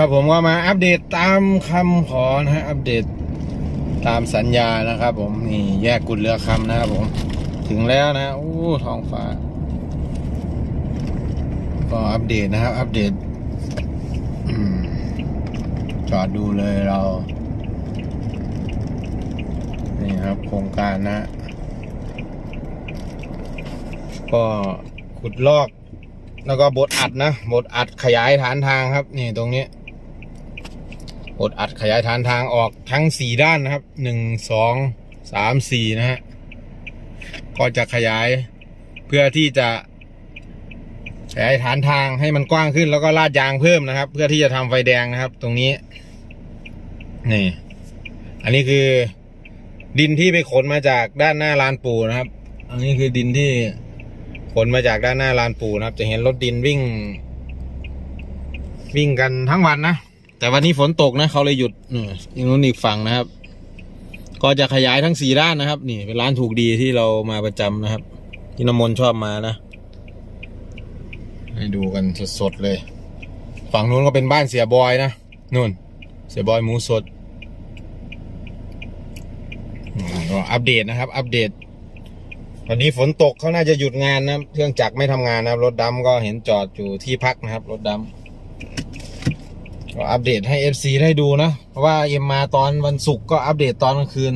ครับผมก็มาอัปเดตตามคำขอนะฮะอัปเดตตามสัญญานะครับ ผมนี่แยกกุดเรือคำนะครับผม ถึงแล้วนะโอ้ท้องฟ้า ก็อัปเดตนะครับ อัปเดตจอดดูเลยเรา นี่ครับโครงการนะ ก็ขุดลอก แล้วก็บดอัดนะบดอัดขยายฐานทางครับ นี่ตรงนี้ บดอัดขยายฐานทางออกทั้งสี่ด้านนะครับหนึ่งสองสามสี่นะฮะก็จะขยายเพื่อที่จะขยายฐานทางให้มันกว้างขึ้นแล้วก็ลาดยางเพิ่มนะครับ เพื่อที่จะทำไฟแดงนะครับ ตรงนี้นี่ อันนี้คือดินที่ไปขนมาจากด้านหน้าลานปูนะครับ อันนี้คือดินที่ขนมาจากด้านหน้าลานปูนะครับ จะเห็นรถดินวิ่ง วิ่งกันทั้งวันนะ แต่วันนี้ฝนตกนะเขาเลยหยุดนี่อีกนู้นอีกฝั่งนะครับ ก็จะขยายทั้งสี่ด้านนะครับ นี่เป็นร้านถูกดีที่เรามาประจำนะครับ ที่น้ำมนชอบมานะ ให้ดูกันสดๆเลย ฝั่งนู้นก็เป็นบ้านเสียบอยนะนู่น เสียบอยหมูสดก็อัปเดตนะครับ อัปเดตวันนี้ฝนตกเขาน่าจะหยุดงานนะเครื่องจักรไม่ทำงานนะครับ รถดำก็เห็นจอดอยู่ที่พักนะครับ รถดำ ก็อัปเดตให้ FC ได้ดูนะ เพราะว่าเอ็มมาตอนวันศุกร์ก็อัปเดตตอนกลางคืน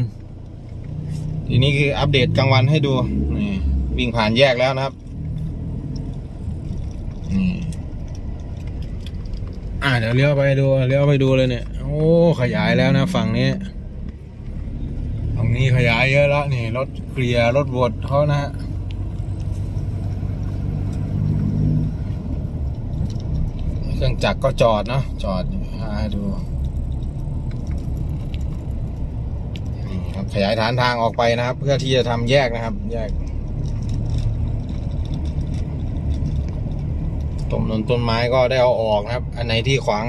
ทีนี้คืออัปเดตกลางวันให้ดูนี่วิ่งผ่านแยกแล้วนะครับนี่อ่าเดี๋ยวเลี้ยวไปดูเลี้ยวไปดูเลยเนี่ย โอ้ขยายแล้วนะฝั่งนี้ตรงนี้ขยายเยอะแล้วนี่รถเกลียร์รถบดเขานะฮะ ครื่องจักรก็จอดเนาะจอดให้ดูครับขยายฐานทางออกไปนะครับ เพื่อที่จะทำแยกนะครับ แยกต้นนนต้นไม้ก็ได้เอาออกนะครับ อันไหนที่ขวาง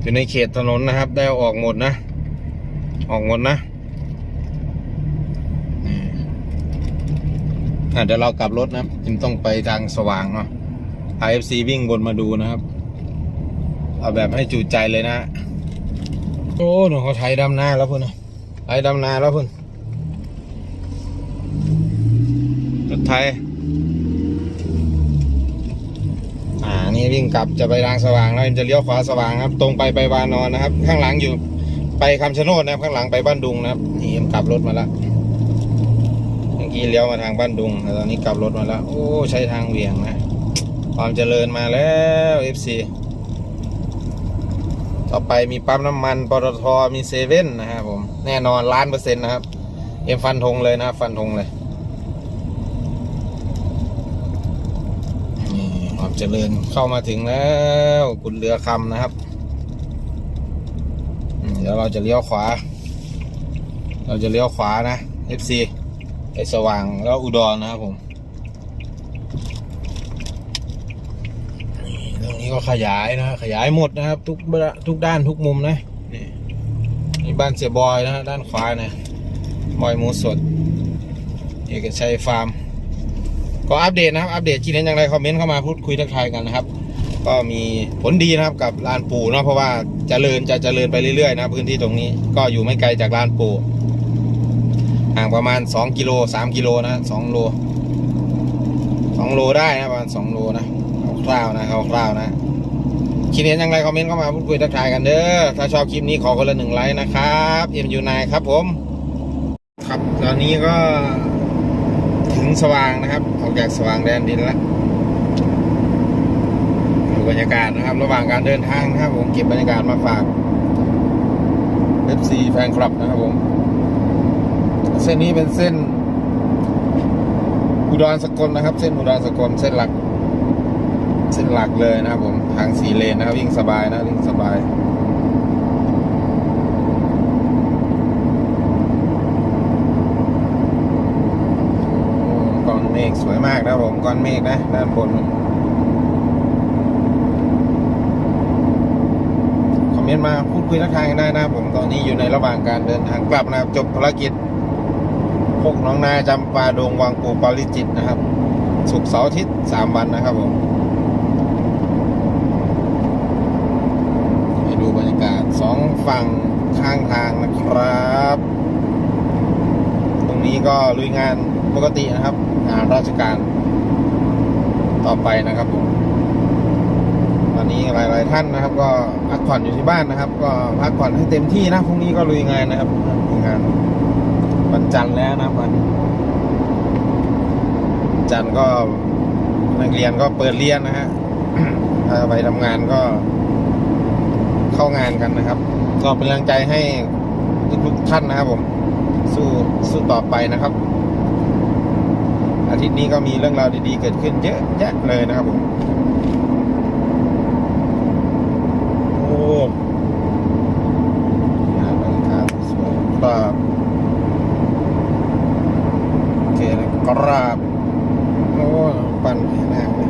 อยู่ในเขตถนนนะครับ ได้เอาออกหมดนะ ออกหมดนะอะเดี๋ยวเรากลับรถนะครับจิมต้องไปทางสว่างเนาะ IFC วิ่งบนมาดูนะครับ เอาแบบให้จูดใจเลยนะโอ้หนูเขาไทยดำนาแล้วเพุ่นนะไทยดำนาแล้วเพุ่อนรถไทยอ่านี่วิ่งกลับจะไปทางสว่างแล้วจะเลี้ยวขวาสว่างครับ ตรงไปไปวานอนนะครับ ข้างหลังอยู่ไปคำชะโนดนะครับ ข้างหลังไปบ้านดุงนะครับนี่เอ็มกลับรถมาแล้วเมื่อกี้เลี้ยวมาทางบ้านดุงตอนนี้กลับรถมาแล้ว โอ้ใช้ทางเวียงนะ ความเจริญมาแล้ว FC ต่อไปมีปั๊มน้ำมันปตทมีเซเว่นนะครับผม แน่นอนล้านเปอร์เซ็นต์นะครับ เอ็มฟันธงเลยนะครับ ฟันธงเลยนี่ความเจริญเข้ามาถึงแล้วกุดเรือคำนะครับ เดี๋ยวเราจะเลี้ยวขวา เราจะเลี้ยวขวานะ FC ไปสว่างแล้วอุดรนะครับผม ตรงนี้ก็ขยายนะขยายหมดนะครับ ทุกทุกด้านทุกมุมนะนี่นี่บ้านเสียบอยนะด้านขวาเนี่ยบอยหมูสดเอกชัยฟาร์ม ก็อัปเดตนะครับอัปเดตที่เห็นอย่างไรคอมเมนต์เข้ามาพูดคุยทักทายกันนะครับ ก็มีผลดีนะครับกับลานปูเนาะเพราะว่าเจริญจะเจริญไปเรื่อยๆนะพื้นที่ตรงนี้ก็อยู่ไม่ไกลจากลานปูห่างประมาณ 2 กิโล 3 กิโลนะ2โล2โลได้นะประมาณ2โลนะ ร่าวๆนะคร่าวๆนะคิดเห็นอย่างไรคอมเมนต์เข้ามาพูดคุยทักทายกันเด้อถ้าชอบคลิปนี้ขอคนละหนึ่งไลค์นะครับเอ็มยูนายครับผม ครับตอนนี้ก็ถึงสว่างนะครับ ออกจากสว่างแดนดินแล้วดูบรรยากาศนะครับ ระหว่างการเดินทางนะครับผมเก็บบรรยากาศมาฝาก FC แฟนคลับนะครับผม เส้นนี้เป็นเส้นอุดรสกลนะครับ เส้นอุดรสกลเส้นหลัก เส้นหลักเลยนะครับผมทางสี่เลนนะครับวิ่งสบายนะวิ่งสบายก้อนเมฆสวยมากนะครับผมก้อนเมฆนะด้านบนคอมเมนต์มาพูดคุยทักทายกันได้นะผมตอนนี้อยู่ในระหว่างการเดินทางกลับนะครับจบภารกิจพวกน้องนาจำปาดงวังปูปาริจิตนะครับ สุกเสาร์อาทิตย์สามวันนะครับผม ให้ดูฝั่งข้างทางนะครับ ตรงนี้ก็ลุยงานปกตินะครับ งานราชการต่อไปนะครับผมตอนนี้หลาย ๆ ท่านนะครับ ก็พักผ่อนอยู่ที่บ้านนะครับ ก็พักผ่อนให้เต็มที่นะพรุ่งนี้ก็ลุยงานนะครับลุยงานวันจันทร์แล้วนะวันจันทร์ก็นักเรียนก็เปิดเรียนนะฮะถ้าไปทำงานก็ เข้างานกันนะครับ ก็เป็นกำลังใจให้ทุกๆท่านนะครับ ผม สู้สู้ต่อไปนะครับ อาทิตย์นี้ก็มีเรื่องราวดีๆ เกิดขึ้นเยอะแยะเลยนะครับผม โอ้งานบรรยากาศสวยครับโอเคนะครับ โอ้ปั่นแรงเลย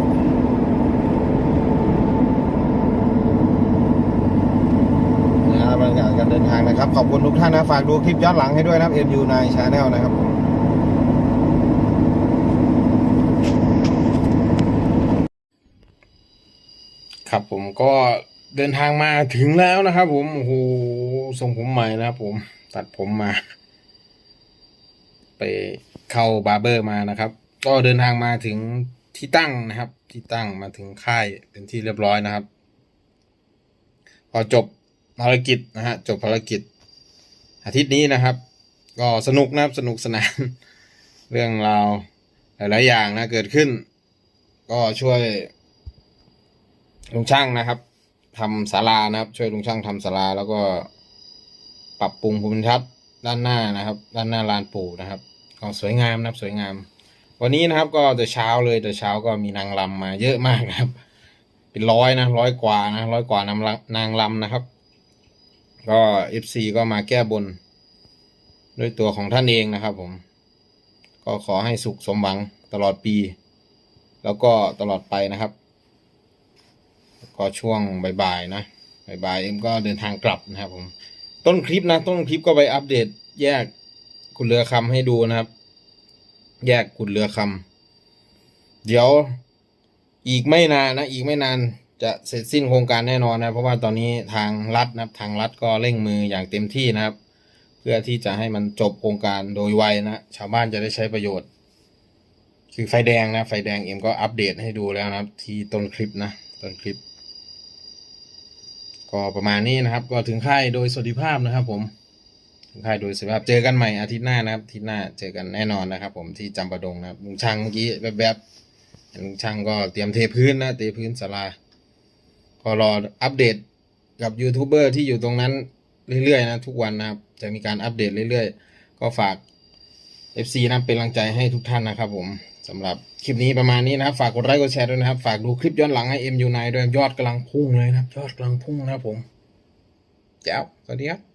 นะครับบรรยากาศการเดิ นะครับ ขอบคุณทุกท่านนะ ฝากดูคลิปย้อนหลังให้ด้วยนะครับ MU 9 Channel นะครับครับผมก็เดินทางมาถึงแล้วนะครับผมโอ้โหทรงผมใหม่นะครับผมตัดผมมา ไปเข้าบาร์เบอร์มานะครับ ก็เดินทางมาถึงที่ตั้งนะครับ ที่ตั้งมาถึงค่ายเป็นที่เรียบร้อยนะครับ พอจบ ภารกิจนะฮะจบภารกิจ อาทิตย์นี้นะครับ ก็สนุกนะครับสนุกสนาน เรื่องราวหลายๆอย่างนะเกิดขึ้น ก็ช่วยลุงช่างนะครับทำศาลานะครับ ช่วยลุงช่างทำศาลาแล้วก็ปรับปรุงภูมิทัศน์ด้านหน้านะครับ ด้านหน้าลานปู่นะครับก็สวยงามนะครับสวยงาม วันนี้นะครับก็แต่เช้าเลยแต่เช้าก็มีนางรำมาเยอะมากนะครับ เป็นร้อยนะร้อยกว่านะร้อยกว่านางรำนางรำนะครับ ก็เอฟซีก็มาแก้บน ด้วยตัวของท่านเองนะครับผม ก็ขอให้สุขสมหวังตลอดปี แล้วก็ตลอดไปนะครับ ก็ช่วงบ่ายๆนะบ่ายๆเอ็มก็เดินทางกลับนะครับผม ต้นคลิปนะ ต้นคลิปก็ไปอัปเดตแยกกุดเรือคำให้ดูนะครับ แยกกุดเรือคำเดี๋ยวอีกไม่นานนะ อีกไม่นาน จะเสร็จสิ้นโครงการแน่นอนนะ เพราะว่าตอนนี้ทางรัฐนะครับ ทางรัฐก็เร่งมืออย่างเต็มที่นะครับ เพื่อที่จะให้มันจบโครงการโดยไวนะชาวบ้านจะได้ใช้ประโยชน์ คือไฟแดงนะ ไฟแดงเอ็มก็อัปเดตให้ดูแล้วนะครับ ที่ต้นคลิปนะต้นคลิป ก็ประมาณนี้นะครับ ก็ถึงค่ายโดยสวัสดิภาพนะครับ ผมถึงค่ายโดยสวัสดิภาพเจอกันใหม่อาทิตย์หน้านะครับอาทิตย์หน้าเจอกันแน่นอนนะครับ ผมที่จำปาดงนะครับลุงช่างเมื่อกี้แบบๆลุงช่างก็เตรียมเทพื้นนะเทพื้นศาลา ก็รออัปเดตกับยูทูบเบอร์ที่อยู่ตรงนั้นเรื่อยๆนะทุกวันนะครับ จะมีการอัปเดตเรื่อยๆ ก็ฝาก FC นะเป็นกำลังใจให้ทุกท่านนะครับผมสำหรับคลิปนี้ประมาณนี้นะครับ ฝากกดไลค์กดแชร์ด้วยนะครับ ฝากดูคลิปย้อนหลังให้ MU9 ด้วยยอดกำลังพุ่งเลยนะครับ ยอดกำลังพุ่งนะครับผมแจ้วสวัสดีครับ